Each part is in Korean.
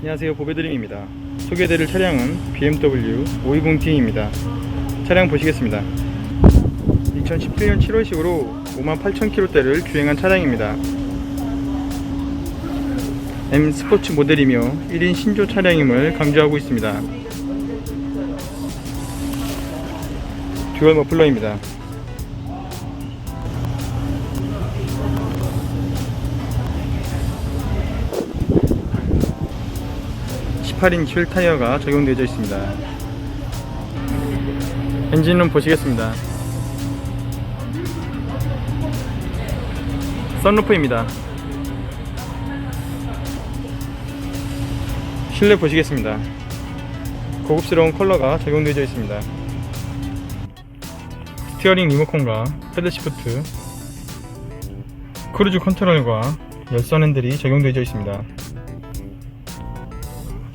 안녕하세요. 보배드림입니다. 소개해드릴 차량은 BMW 520D입니다. 차량 보시겠습니다. 2017년 7월식으로 58,000km대를 주행한 차량입니다. M 스포츠 모델이며 1인 신조 차량임을 강조하고 있습니다. 듀얼 머플러입니다 18인치 휠 타이어가 적용되어 있습니다. 엔진룸 보시겠습니다. 썬루프입니다. 실내 보시겠습니다. 고급스러운 컬러가 적용되어 있습니다. 스티어링 리모컨과 패드 시프트, 크루즈 컨트롤과 열선 핸들이 적용되어 있습니다.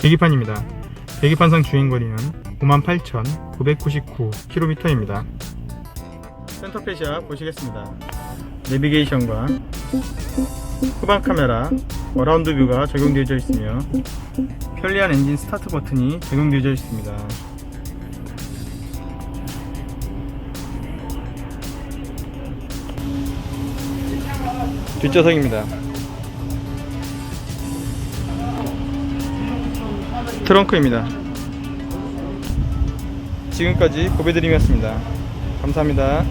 계기판입니다. 계기판상 주행거리는 58,999km입니다. 센터페시아 보시겠습니다. 내비게이션과 후방 카메라, 어라운드 뷰가 적용되어 있으며 편리한 엔진 스타트 버튼이 적용되어 있습니다. 뒷좌석입니다. 트렁크입니다. 지금까지 보배드림이었습니다. 감사합니다.